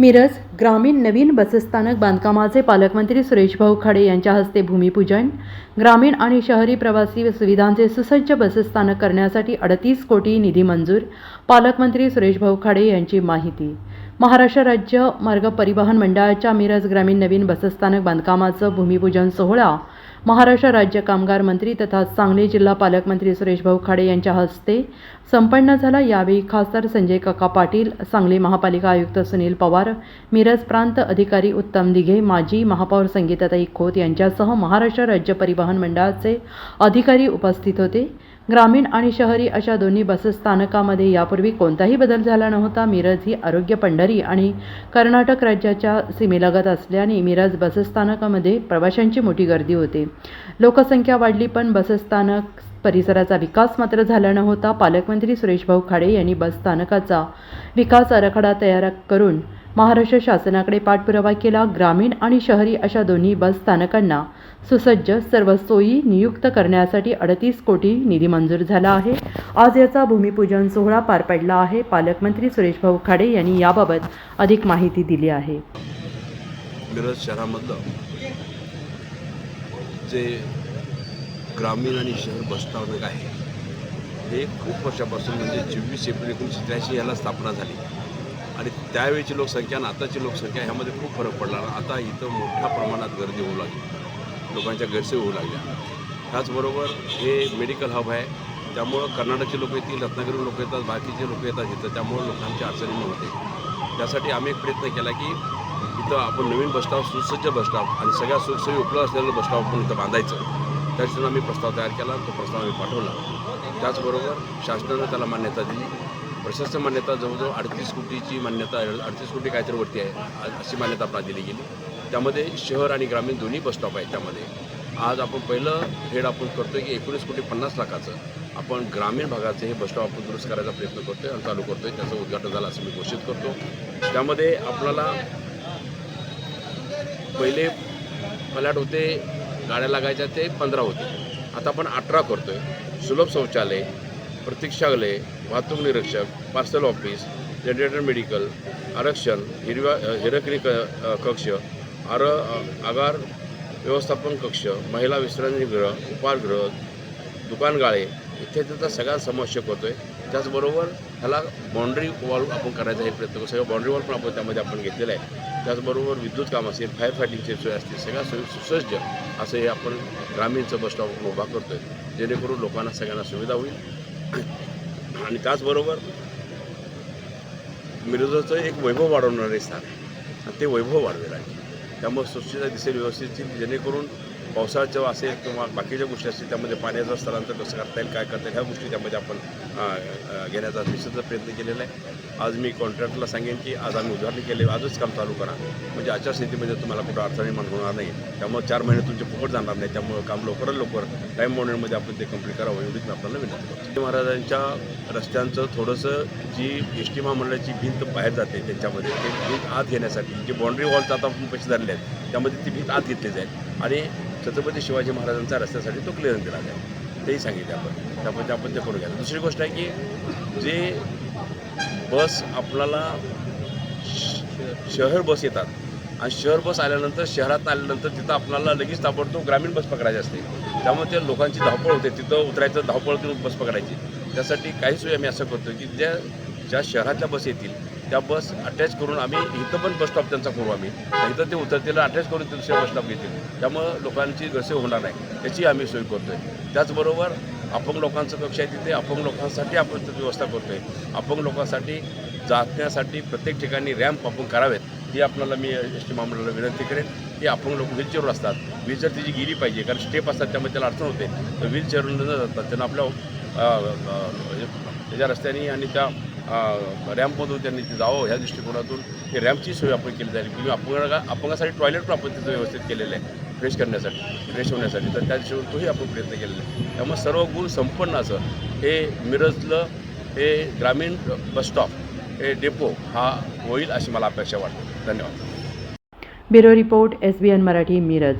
मिरज ग्रामीण नवीन बसस्थानक बांधकामाचे पालकमंत्री सुरेशभाऊ खाडे यांच्या हस्ते भूमिपूजन. ग्रामीण आणि शहरी प्रवासी सुविधांचे सुसज्ज बसस्थानक करण्यासाठी अडतीस कोटी निधी मंजूर पालकमंत्री सुरेशभाऊ खाडे यांची माहिती. महाराष्ट्र राज्य मार्ग परिवहन मंडळाच्या मिरज ग्रामीण नवीन बसस्थानक बांधकामाचं भूमिपूजन सोहळा महाराष्ट्र राज्य कामगार मंत्री तथा सांगली जिल्हा पालकमंत्री सुरेशभाऊ खाडे यांच्या हस्ते संपन्न झाला यावेळी खासदार संजय काका पाटील सांगली महापालिका आयुक्त सुनील पवार मिरज प्रांत अधिकारी उत्तम दिघे माजी महापौर संगीताताई खोत यांच्यासह महाराष्ट्र राज्य परिवहन मंडळाचे अधिकारी उपस्थित होते. ग्रामीण आणि शहरी अशा दोन्ही बसस्थानकामध्ये यापूर्वी कोणताही बदल झाला नव्हता. मिरज ही आरोग्य पंढरी आणि कर्नाटक राज्याच्या सीमेलगत असल्याने मिरज बसस्थानकामध्ये प्रवाशांची मोठी गर्दी होते. लोकसंख्या वाढली पण बसस्थानक परिसराचा विकास मात्र झाला नव्हता. पालकमंत्री सुरेशभाऊ खाडे यांनी बसस्थानकाचा विकास आराखडा तयार करून महाराष्ट्र शासनाकडे पाठपुरावा केला. ग्रामीण आणि शहरी अशा दोन्ही बस स्थानकांना सुसज्ज सर्व सोयी नियुक्त करण्यासाठी अडतीस कोटी निधी मंजूर झाला आहे. आज याचा भूमिपूजन सोहळा पार पडला आहे. पालकमंत्री सुरेशभाऊ खाडे यांनी याबाबत अधिक माहिती दिली आहे. मिरज शहरामधलं जे ग्रामीण आणि शहर बसस्थानक आहे हे खूप वर्षापासून म्हणजे चोवीस एप्रिल एकोणीसशे त्र्याऐंशी याला स्थापना झाली. आणि त्यावेळीची लोकसंख्या आणि आताची लोकसंख्या ह्यामध्ये खूप फरक पडला. आता इथं मोठ्या प्रमाणात गर्दी होऊ लागली. लोकांच्या गैरसोयी होऊ लागल्या. त्याचबरोबर हे मेडिकल हब आहे. त्यामुळं कर्नाटकचे लोक येतील रत्नागिरी लोक येतात बाकीचे लोक येतात इथं. त्यामुळं लोकांची अडचणी नव्हते त्यासाठी आम्ही एक प्रयत्न केला की इथं आपण नवीन बसस्टॉप सुसज्ज बसस्टॉप आणि सगळ्या सुखसोयी उपलब्ध असलेलं बसस्टॉप आपण इथं बांधायचं. त्याच्यातून आम्ही प्रस्ताव तयार केला तो प्रस्ताव आम्ही पाठवला. त्याचबरोबर शासनानं त्याला मान्यता दिली. प्रशस्त मान्यता जवळजवळ अडतीस कोटीची मान्यता अडतीस कोटी काहीतरी वरती आहे अशी मान्यता आपल्याला दिली गेली. त्यामध्ये शहर आणि ग्रामीण दोन्ही बस स्टॉप आहेत त्यामध्ये. आज आपण पहिलं हेड आपण करतो की एकोणीस कोटी पन्नास लाखाचं आपण ग्रामीण भागाचं हे बस स्टॉप आपण दुरुस्त करायचा प्रयत्न करतोय आणि चालू करतो आहे त्याचं उद्घाटन झालं असं मी घोषित करतो. त्यामध्ये आपल्याला पहिले पलाट होते गाड्या लागायच्या ते पंधरा होते. आता आपण अठरा करतो आहे सुलभ शौचालय प्रतीक्षालय वाहतूक निरीक्षक पार्सल ऑफिस जनरेटर मेडिकल आरक्षण हिरव्या हिरकरी क कक्ष आर आगार व्यवस्थापन कक्ष महिला विश्रांतीगृह उपाहारगृह दुकानगाळे इत्यादीचा सगळा समावेश आहे त्याचबरोबर ह्याला बाउंड्री वॉल आपण करायचा हे प्रयत्न करतो सगळं बाउंड्री वॉल पण आपण त्यामध्ये आपण घेतलेलं आहे. त्याचबरोबर विद्युत काम असेल फायर फायटिंगची सोय असतील सगळ्या सोयी सुसज्ज असं हे आपण ग्रामीणचं बस स्टॉप उभा करतो आहे जेणेकरून लोकांना सगळ्यांना सुविधा होईल. आणि त्याचबरोबर मिरजचं एक वैभव वाढवणारे स्थान आहे. आणि ते वैभव वाढवेल आहे. त्यामुळे स्वच्छता दिसेल व्यवस्थित जेणेकरून पावसाळ्याचं असेल किंवा बाकीच्या गोष्टी असतील त्यामध्ये पाण्याचं स्थलांतर कसं करता येईल काय करता येईल ह्या गोष्टी त्यामध्ये आपण घेण्याचा विशेषचा प्रयत्न केलेला आहे. आज मी कॉन्ट्रॅक्टरला सांगेन की आज आम्ही उदाहरण केले आजच काम चालू करा. म्हणजे आचारसंहितेमध्ये तुम्हाला कुठं अडचणी निर्माण होणार नाही. त्यामुळे चार महिने तुमचे फुकट जाणार नाही. त्यामुळे काम लवकरात लवकर टाईम बॉन्डमध्ये आपण ते कंप्लीट करावं एवढीच मी आपल्याला विनंती करतो. शिवाजी महाराजांच्या रस्त्यांचं थोडंसं जी एस टी महामंडळाची भिंत बाहेर जाते त्यांच्यामध्ये ते भिंत आत घेण्यासाठी जे बाउंड्री वॉलचा आता आपण पैसे धरले आहेत त्यामध्ये ती भिंत आत घेतली जाईल. आणि छत्रपती शिवाजी महाराजांच्या रस्त्यासाठी तो क्लिअर दिला जाईल. तेही सांगितले आपण. त्यामध्ये आपण ते करून घ्या दुसरी गोष्ट आहे की जे बस आपल्याला श- शहर बस येतात आणि शहर बस आल्यानंतर शहरात आल्यानंतर तिथं आपल्याला लगेच ताबडतोब ग्रामीण बस पकडायची असते. त्यामुळे त्या लोकांची धावपळ होते. तिथं उतरायचं धावपळ करून बस पकडायची. त्यासाठी काही सोयी आम्ही असं करतो की ज्या ज्या शहरातल्या बस येतील त्या बस अटॅच करून आम्ही इथं पण बस स्टॉप त्यांचा करू आम्ही. इथं ते उतरतील अटॅच करून ते दुसऱ्या बस स्टॉप घेतील. त्यामुळं लोकांची गसे होणार नाही. याची आम्ही सोय करतो आहे त्याचबरोबर अपंग लोकांचं कक्ष आहे तिथे. अपंग लोकांसाठी आपण तिथे व्यवस्था आहे अपंग लोकांसाठी जाण्यासाठी प्रत्येक ठिकाणी रॅम्प आपण करावेत. ती आपल्याला मी एस टी महामंडळाला विनंती करेन की अपंग लोक व्हीलचेअरवर असतात. व्हीलचेअर तिची गेली पाहिजे कारण स्टेप असतात त्यामुळे त्याला अडचण होते. तर व्हीलचेअरवर न जातात त्यांना आपल्या त्याच्या रस्त्याने आणि त्या रॅम्पमधून त्यांनी ते जावं ह्या दृष्टिकोनातून. ही रॅम्पची सोय आपण केली जाईल. किंवा अपंग अपंगासाठी टॉयलेट पण आपण तिथं व्यवस्थित केलेलं आहे. फ्रेश करण्यासाठी फ्रेश होण्यासाठी. तर त्या दृष्टिकोन तोही आपण प्रयत्न केलेला आहे त्यामुळे सर्व गुण संपन्न असं हे मिरजलं हे ग्रामीण बसस्टॉप हे डेपो हा होईल अशी मला अपेक्षा वाटते. धन्यवाद. Bureau report S B N Marathi Miraj.